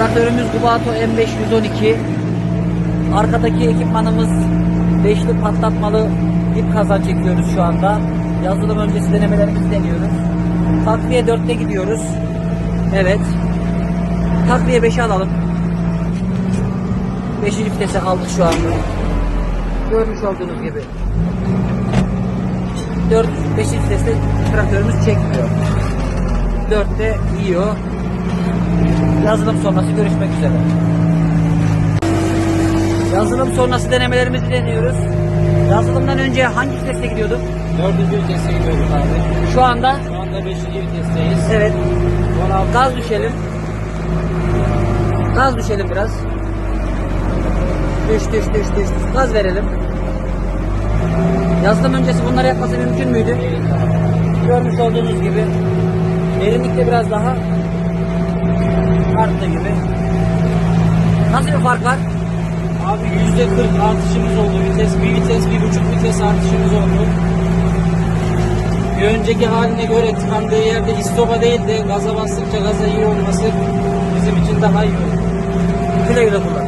Traktörümüz Gubato M512. Arkadaki ekipmanımız beşli patlatmalı dip kazan çekiyoruz şu anda. Yazılım öncesi denemelerimizi deniyoruz. Takviye 4'te gidiyoruz. Evet. Takviye 5'i alalım. 5. vitese aldık şu anda. Görmüş olduğunuz gibi. 4 5. viteste traktörümüz çekmiyor. 4'te yiyor. Yazılım sonrası görüşmek üzere. Yazılım sonrası denemelerimizi deniyoruz. Yazılımdan önce hangi viteste gidiyorduk? Dördüncü vitese gidiyoruz abi. Şu anda Şu anda beşinci vitesteyiz. evet 16 gaz düşelim. Gaz düşelim biraz. Düş düş düş düş. düş. Gaz verelim. Yazılım öncesi bunları yapması mümkün müydü? Görmüş olduğunuz gibi. Derinlikte biraz daha arttı gibi. Nasıl bir fark var? Abi yüzde 40 artışımız oldu vites. Bir vites, bir buçuk vites artışımız oldu. Bir önceki haline göre tıkandığı yerde istopa değil de gaza bastıkça gaza iyi olması bizim için daha iyi oldu. Güle güle kullan.